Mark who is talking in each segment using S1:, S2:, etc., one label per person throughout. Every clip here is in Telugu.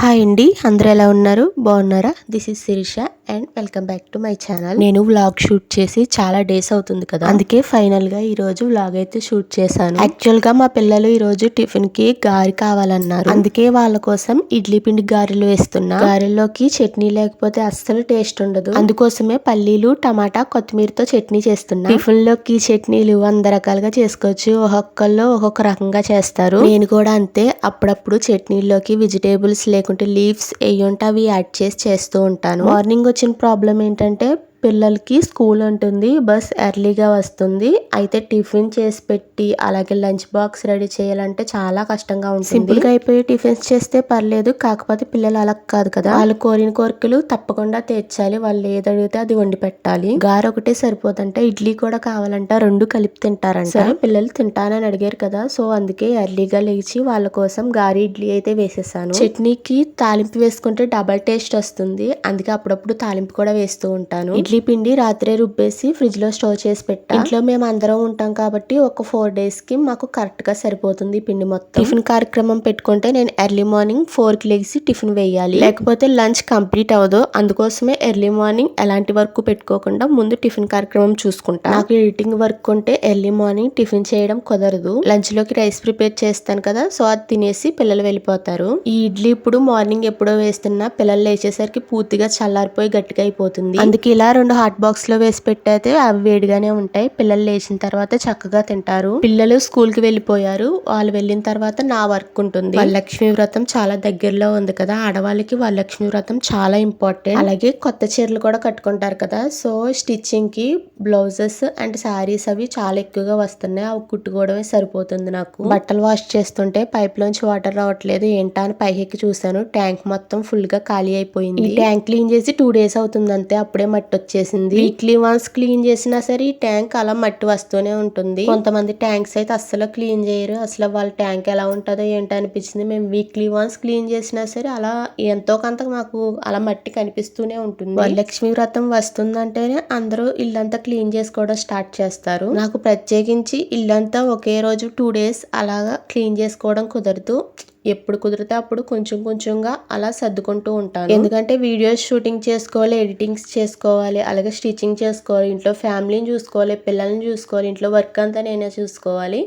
S1: హాయ్ అండి అందరూ ఎలా ఉన్నారు? బాగున్నారా? This is Shirisha and welcome back to my channel. నేను వ్లాగ్ షూట్ చేసి చాలా డేస్ అవుతుంది కదా. అందుకే ఫైనల్గా ఈ రోజు వ్లాగ్ అయితే షూట్ చేశాను. యాక్చువల్గా మా పిల్లలు ఈ రోజు టిఫిన్కి గారి కావాలన్నారు. అందుకే వాళ్ళ కోసం ఇడ్లీ పిండి గారెలు వేస్తున్నా. గారెల్లోకి చట్నీ లేకపోతే అస్సలు టేస్ట్ ఉండదు. అందుకోసమే పల్లీలు టమాటా కొత్తిమీరతో చట్నీ చేస్తున్నా. టిఫిన్లోకి చట్నీలు వంద రకాలుగా చేసుకోవచ్చు. ఒక్కొక్కళ్ళు ఒక్కొక్క రకంగా చేస్తారు. నేను కూడా అంతే అప్పుడప్పుడు చట్నీల్లోకి వెజిటేబుల్స్ లేకుంటే లీవ్స్ ఉంటే అవి యాడ్ చేసి చేస్తూ ఉంటాను. మార్నింగ్ వచ్చిన ప్రాబ్లం ఏంటంటే పిల్లలకి స్కూల్ ఉంటుంది బస్ ఎర్లీగా వస్తుంది. అయితే టిఫిన్ చేసి పెట్టి అలాగే లంచ్ బాక్స్ రెడీ చేయాలంటే చాలా కష్టంగా ఉంటుంది. సింపుల్గా అయిపోయి టిఫిన్స్ చేస్తే పర్లేదు కాకపోతే పిల్లలు అలా కాదు కదా. వాళ్ళు కోరిన కోరికలు తప్పకుండా తీర్చాలి. వాళ్ళు ఏది అడిగితే అది వండి పెట్టాలి. గారె ఒకటే సరిపోదంటే ఇడ్లీ కూడా కావాలంట రెండు కలిపి తింటారంట. సరే. పిల్లలు తింటానని అడిగారు కదా సో అందుకే ఎర్లీగా లేచి వాళ్ళ కోసం గారి ఇడ్లీ అయితే వేసేసాను. చట్నీకి తాలింపు వేసుకుంటే డబల్ టేస్ట్ వస్తుంది. అందుకే అప్పుడప్పుడు తాలింపు కూడా వేస్తూ ఉంటాను. ఇడ్లీ పిండి రాత్రే రుబ్బేసి ఫ్రిడ్జ్లో స్టోర్ చేసి పెట్టా. ఇంట్లో మేము అందరం ఉంటాం కాబట్టి ఒక ఫోర్ డేస్కి మాకు కరెక్ట్గా సరిపోతుంది ఈ పిండి మొత్తం. టిఫిన్ కార్యక్రమం పెట్టుకుంటే నేను ఎర్లీ మార్నింగ్ ఫోర్కి లేచి టిఫిన్ వేయాలి. లేకపోతే లంచ్ కంప్లీట్ అవ్వదు. అందుకోసమే ఎర్లీ మార్నింగ్ ఎలాంటి వర్క్ పెట్టుకోకుండా ముందు టిఫిన్ కార్యక్రమం చూసుకుంటా. నాకు ఎడిటింగ్ వర్క్ ఉంటే ఎర్లీ మార్నింగ్ టిఫిన్ చేయడం కుదరదు. లంచ్లోకి రైస్ ప్రిపేర్ చేస్తాను కదా సో అది తినేసి పిల్లలు వెళ్ళిపోతారు. ఈ ఇడ్లీ ఇప్పుడు మార్నింగ్ ఎప్పుడో వేస్తున్నా పిల్లలు లేచేసరికి పూర్తిగా చల్లారిపోయి గట్టిగా అయిపోతుంది. అందుకే ఇలా రెండు హాట్ బాక్స్లో వేసి పెట్టయితే అవి వేడిగానే ఉంటాయి. పిల్లలు లేచిన తర్వాత చక్కగా తింటారు. పిల్లలు స్కూల్కి వెళ్ళిపోయారు. వాళ్ళు వెళ్ళిన తర్వాత నా వర్క్ ఉంటుంది. వరలక్ష్మి వ్రతం చాలా దగ్గరలో ఉంది కదా. ఆడవాళ్ళకి వరలక్ష్మి వ్రతం చాలా ఇంపార్టెంట్ అలాగే కొత్త చీరలు కూడా కట్టుకుంటారు కదా. సో స్టిచ్చింగ్కి బ్లౌజెస్ అండ్ శారీస్ అవి చాలా ఎక్కువగా వస్తున్నాయి. అవి కుట్టుకోవడమే సరిపోతుంది నాకు. బట్టలు వాష్ చేస్తుంటే పైప్ లోంచి వాటర్ రావట్లేదు. ఏంటా అని పైకి చూసాను ట్యాంక్ మొత్తం ఫుల్గా ఖాళీ అయిపోయింది. ఈ ట్యాంక్ క్లీన్ చేసి టూ డేస్ అవుతుంది అంతే. అప్పుడే మట్టి వచ్చేసింది. వీక్లీ వన్స్ క్లీన్ చేసినా సరే ఈ ట్యాంక్ అలా మట్టి వస్తూనే ఉంటుంది. కొంతమంది ట్యాంక్స్ అయితే అస్సలు క్లీన్ చేయరు. అసలు వాళ్ళ ట్యాంక్ ఎలా ఉంటుందో ఏంటో అనిపించింది. మేము వీక్లీ వన్స్ క్లీన్ చేసినా సరే అలా ఎంతో కొంత మాకు అలా మట్టి కనిపిస్తూనే ఉంటుంది. వరలక్ష్మి వ్రతం వస్తుందంటేనే అందరూ ఇల్లంతా క్లీన్ చేసుకోవడం స్టార్ట్ చేస్తారు. నాకు ప్రత్యేకించి ఇల్లంతా ఒకే రోజు టూ డేస్ అలాగా క్లీన్ చేసుకోవడం కుదరదు. ఎప్పుడు కుదిరితే అప్పుడు కొంచెం కొంచెంగా అలా సర్దుకుంటూ ఉంటాను. ఎందుకంటే వీడియోస్ షూటింగ్ చేసుకోవాలి ఎడిటింగ్స్ చేసుకోవాలి అలాగే స్టిచ్చింగ్ చేసుకోవాలి ఇంట్లో ఫ్యామిలీని చూసుకోవాలి పిల్లల్ని చూసుకోవాలి ఇంట్లో వర్క్ అంతా నేనే చూసుకోవాలి.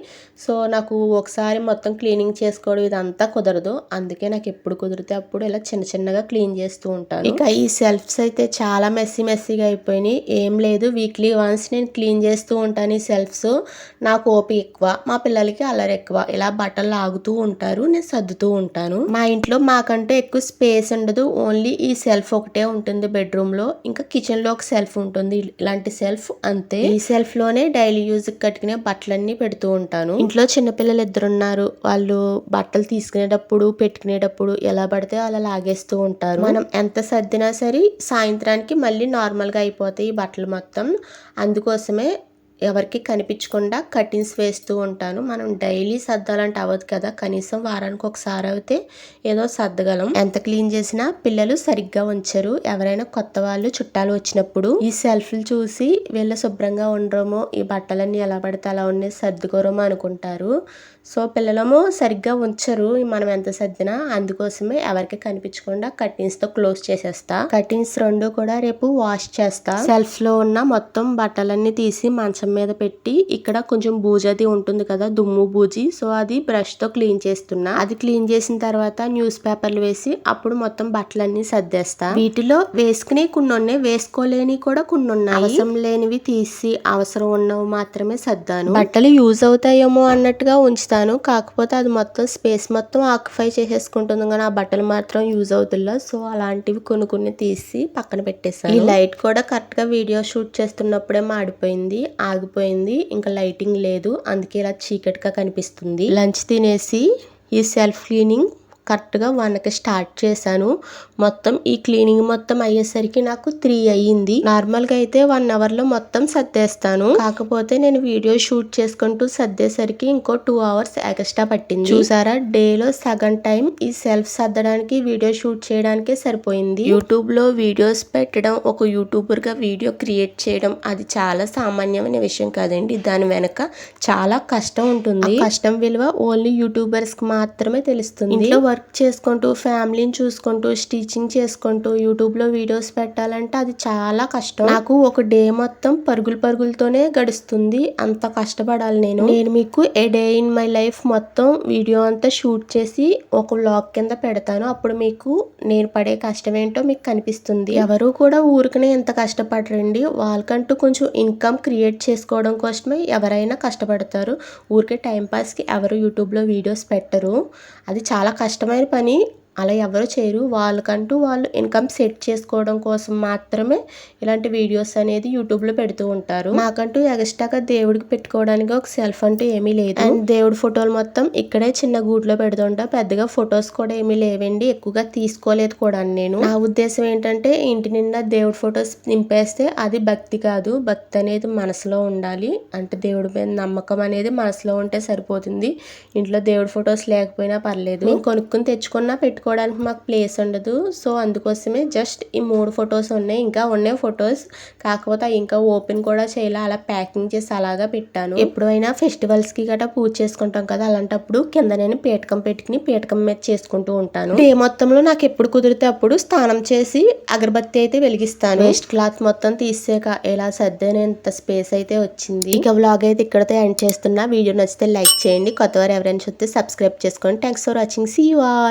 S1: సో నాకు ఒకసారి మొత్తం క్లీనింగ్ చేసుకోవడం ఇదంతా కుదరదు. అందుకే నాకు ఎప్పుడు కుదిరితే అప్పుడు ఇలా చిన్న చిన్నగా క్లీన్ చేస్తూ ఉంటాను. ఇక ఈ సెల్ఫ్స్ అయితే చాలా మెస్సీ మెస్సీగా అయిపోయినాయి. ఏం లేదు వీక్లీ వన్స్ నేను క్లీన్ చేస్తూ ఉంటాను ఈ సెల్ఫ్స్. నాకు ఓపి ఎక్కువ మా పిల్లలకి అల్లరి ఎక్కువ. ఇలా బట్టలు లాగుతూ ఉంటారు. నేను సర్దుతూ ఉంటాను. మా ఇంట్లో మాకంటే ఎక్కువ స్పేస్ ఉండదు. ఓన్లీ ఈ సెల్ఫ్ ఒకటే ఉంటుంది బెడ్రూమ్లో ఇంకా కిచెన్లో ఒక సెల్ఫ్ ఉంటుంది. ఇలాంటి సెల్ఫ్ అంతే. ఈ సెల్ఫ్లోనే డైలీ యూజ్ కట్టుకునే బట్టలన్నీ పెడుతూ ఉంటాను. ఇంట్లో చిన్నపిల్లలు ఇద్దరు ఉన్నారు వాళ్ళు బట్టలు తీసుకునేటప్పుడు పెట్టుకునేటప్పుడు ఎలా పడితే అలా లాగేస్తూ ఉంటారు. మనం ఎంత సర్దినా సరే సాయంత్రానికి మళ్ళీ నార్మల్గా అయిపోతాయి ఈ బట్టలు మొత్తం. అందుకోసమే ఎవరికి కనిపించకుండా కటింగ్స్ వేస్తూ ఉంటాను. మనం డైలీ సర్దాలంటే అవ్వదు కదా. కనీసం వారానికి ఒకసారి అయితే ఏదో సర్దగలం. ఎంత క్లీన్ చేసినా పిల్లలు సరిగ్గా ఉంచరు. ఎవరైనా కొత్త వాళ్ళు చుట్టాలు వచ్చినప్పుడు ఈ సెల్ఫ్లు చూసి వీళ్ళు శుభ్రంగా ఉండరమో ఈ బట్టలన్నీ ఎలా పడితే అలా ఉన్నాయి సర్దుకోరమో అనుకుంటారు. సో పిల్లలము సరిగ్గా ఉంచరు. మనం ఎంత సర్దినా అందుకోసమే ఎవరికి కనిపించకుండా కటింగ్స్తో క్లోజ్ చేసేస్తా. కటింగ్స్ రెండు కూడా రేపు వాష్ చేస్తా. సెల్ఫ్లో ఉన్న మొత్తం బట్టలన్నీ తీసి మంచం మీద పెట్టి ఇక్కడ కొంచెం బూజది ఉంటుంది కదా దుమ్ము బూజి. సో అది బ్రష్తో క్లీన్ చేస్తున్నా. అది క్లీన్ చేసిన తర్వాత న్యూస్ పేపర్లు వేసి అప్పుడు మొత్తం బట్టలన్నీ సర్దేస్తా. వీటిలో వేసుకునే కొన్ని ఉన్నాయి వేసుకోలేని కూడా కొన్ని ఉన్నాయి అవసరం లేనివి తీసి అవసరం ఉన్నవి మాత్రమే సర్దాను. బట్టలు యూజ్ అవుతాయేమో అన్నట్టుగా ఉంచుతాను. కాకపోతే అది మొత్తం స్పేస్ మొత్తం ఆక్యుపై చేసేసుకుంటుంది కానీ ఆ బట్టలు మాత్రం యూజ్ అవుతుందా సో అలాంటివి కొన్ని కొన్ని తీసి పక్కన పెట్టేసాను ఈ లైట్ కూడా కరెక్ట్గా వీడియో షూట్ చేస్తున్నప్పుడే మాడిపోయింది. ఆగిపోయింది. ఇంకా లైటింగ్ లేదు. అందుకే ఇలా చీకటిగా కనిపిస్తుంది. లంచ్ తినేసి ఈ సెల్ఫ్ క్లీనింగ్ కరెక్ట్గా వన్కి స్టార్ట్ చేశాను. మొత్తం ఈ క్లీనింగ్ మొత్తం అయ్యేసరికి నాకు త్రీ అయ్యింది. నార్మల్గా అయితే వన్ అవర్లో మొత్తం సర్దేస్తాను. కాకపోతే నేను వీడియో షూట్ చేసుకుంటూ సర్దేసరికి ఇంకో టూ అవర్స్ ఎక్స్ట్రా పట్టింది. చూసారా? డేలో సగం టైం ఈ సెల్ఫ్ సర్దడానికి వీడియో షూట్ చేయడానికే సరిపోయింది. యూట్యూబ్లో వీడియోస్ పెట్టడం ఒక యూట్యూబర్గా వీడియో క్రియేట్ చేయడం అది చాలా సామాన్యమైన విషయం కాదండి. దాని వెనక చాలా కష్టం ఉంటుంది. కష్టం విలువ ఓన్లీ యూట్యూబర్స్కి మాత్రమే తెలుస్తుంది. ఇంట్లో వర్క్ చేసుకుంటూ ఫ్యామిలీని చూసుకుంటూ స్టిచ్చింగ్ చేసుకుంటూ యూట్యూబ్లో వీడియోస్ పెట్టాలంటే అది చాలా కష్టం. నాకు ఒక డే మొత్తం పరుగులు పరుగులతోనే గడుస్తుంది. అంత కష్టపడాలి నేను. నేను మీకు a day in my life మొత్తం వీడియో అంతా షూట్ చేసి ఒక వ్లాగ్ కింద పెడతాను. అప్పుడు మీకు నేను పడే కష్టం ఏంటో మీకు కనిపిస్తుంది. ఎవరు కూడా ఊరికనే ఎంత కష్టపడరండి. వాళ్ళకంటూ కొంచెం ఇన్కమ్ క్రియేట్ చేసుకోవడం కోసమే ఎవరైనా కష్టపడతారు. ఊరికే టైంపాస్కి ఎవరు యూట్యూబ్లో వీడియోస్ పెట్టరు. అది చాలా కష్టం. কাস্টমারের পানি అలా ఎవరు చేయరు. వాళ్ళకంటూ వాళ్ళు ఇన్కమ్ సెట్ చేసుకోవడం కోసం మాత్రమే ఇలాంటి వీడియోస్ అనేది యూట్యూబ్లో పెడుతూ ఉంటారు. మాకంటూ ఎక్స్ట్రాగా దేవుడికి పెట్టుకోవడానికి ఒక సెల్ఫ్ అంటూ ఏమీ లేదు. అండ్ దేవుడి ఫోటోలు మొత్తం ఇక్కడే చిన్న గూట్లో పెడుతుంటా. పెద్దగా ఫొటోస్ కూడా ఏమీ లేవండి. ఎక్కువగా తీసుకోలేదు కూడా నేను. నా ఉద్దేశం ఏంటంటే ఇంటి నిండా దేవుడి ఫొటోస్ నింపేస్తే అది భక్తి కాదు. భక్తి అనేది మనసులో ఉండాలి. అంటే దేవుడి మీద నమ్మకం అనేది మనసులో ఉంటే సరిపోతుంది. ఇంట్లో దేవుడి ఫొటోస్ లేకపోయినా పర్లేదు. కొనుక్కుని తెచ్చుకున్నా పెట్టుకోవడానికి మాకు ప్లేస్ ఉండదు. సో అందుకోసమే జస్ట్ ఈ మూడు ఫొటోస్ ఉన్నాయి. ఇంకా ఉన్నాయి ఫొటోస్ కాకపోతే ఇంకా ఓపెన్ కూడా చేయాలి. అలా ప్యాకింగ్ చేసి అలాగా పెట్టాను. ఎప్పుడైనా ఫెస్టివల్స్కి గట్రా పూజ చేసుకుంటాం కదా అలాంటప్పుడు కింద నేను పీటకం పెట్టుకుని పీటకం మీద చేసుకుంటూ ఉంటాను. డే మొత్తంలో నాకు ఎప్పుడు కుదిరితే అప్పుడు స్నానం చేసి అగరబత్తి అయితే వెలిగిస్తాను. వేస్ట్ క్లాత్ మొత్తం తీసాక ఎలా సర్దేనేంత స్పేస్ అయితే వచ్చింది. ఇక వ్లాగ్ అయితే ఇక్కడతో ఎండ్ చేస్తున్నా. వీడియో నచ్చితే లైక్ చేయండి. కొత్తవారు ఎవరైనా చూస్తే సబ్స్క్రైబ్ చేసుకోండి thanks for watching see you all